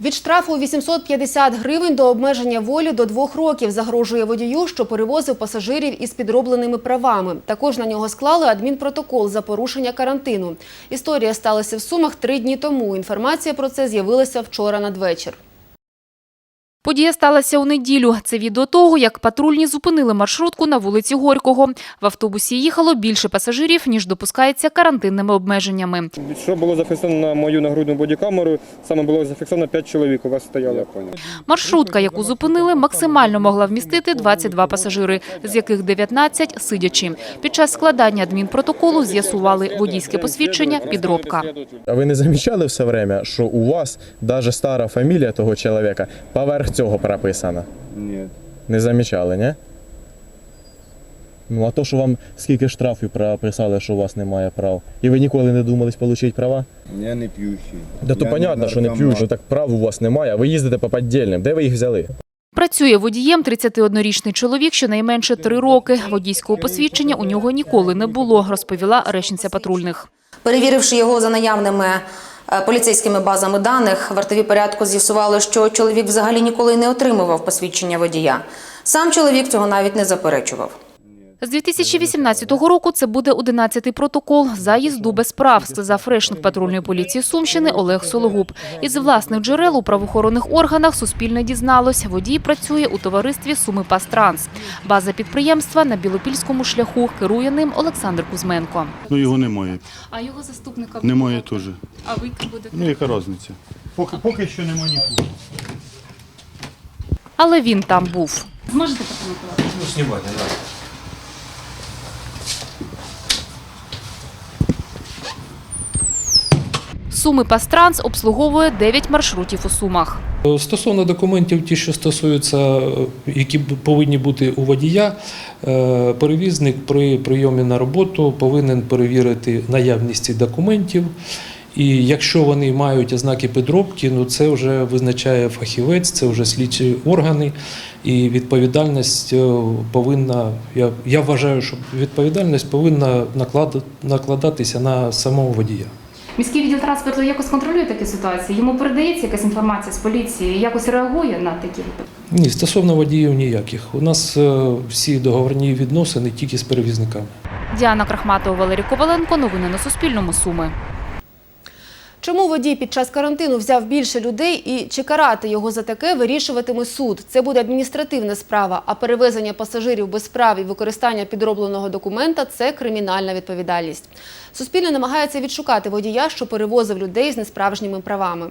Від штрафу у 850 гривень до обмеження волі до двох років загрожує водію, що перевозив пасажирів із підробленими правами. Також на нього склали адмінпротокол за порушення карантину. Історія сталася в Сумах три дні тому. Інформація про це з'явилася вчора надвечір. Подія сталася у неділю. Це відео того, як патрульні зупинили маршрутку на вулиці Горького. В автобусі їхало більше пасажирів, ніж допускається карантинними обмеженнями. Що було зафіксовано на мою нагрудну бодікамеру, саме було зафіксовано 5 чоловік у вас стояло. Маршрутка, яку зупинили, максимально могла вмістити 22 пасажири, з яких 19 – сидячи. Під час складання адмінпротоколу з'ясували водійське посвідчення, підробка. А ви не замічали все время, що у вас навіть стара фамілія того чоловіка поверх цього прописана? Ні. Не замічали, ні? Ну а то, що вам скільки штрафів прописали, що у вас немає прав, і ви ніколи не думались отримати права? Я не п'ющий. Да то Я понятно, що не наркоман. п'ють, що так прав у вас немає, а ви їздите по піддільним. Де ви їх взяли? Працює водієм 31-річний чоловік, щонайменше три роки. Водійського посвідчення у нього ніколи не було, розповіла речниця патрульних. Перевіривши його за наявними поліцейськими базами даних, вартові порядку з'ясували, що чоловік взагалі ніколи не отримував посвідчення водія. Сам чоловік цього навіть не заперечував. З 2018 року це буде 11-й протокол за їзду без прав, сказав речник патрульної поліції Сумщини Олег Сологуб. Із власних джерел у правоохоронних органах Суспільне дізналось, водій працює у товаристві Суми Пастранс. База підприємства на Білопільському шляху керує ним Олександр Кузьменко. Ну його немає. А його заступника Немає теж. А ви будете? Ну яка різниця? Поки, поки що немає нікого. Але він там був. Зможете прокоментувати? Суми Пастранс обслуговує 9 маршрутів у Сумах. Стосовно документів, ті, що стосуються, е, які повинні бути у водія, е, перевізник при прийомі на роботу повинен перевірити наявність документів. І якщо вони мають ознаки підробки, ну це вже визначає фахівець, це вже слідчі органи, і відповідальність е, повинна. Я, я вважаю, що відповідальність повинна наклад- накладатися на самого водія. Міський відділ транспорту якось контролює такі ситуації? Йому передається якась інформація з поліції, якось реагує на такі випадки? Ні, стосовно водіїв ніяких. У нас е, всі договорні відносини тільки з перевізниками. Діана Крахматова, Валерій Коваленко. Новини на Суспільному. Суми. Чому водій під час карантину взяв більше людей і чи карати його за таке вирішуватиме суд? Це буде адміністративна справа, а перевезення пасажирів без прав і використання підробленого документа – це кримінальна відповідальність. Суспільне намагається відшукати водія, що перевозив людей з несправжніми правами.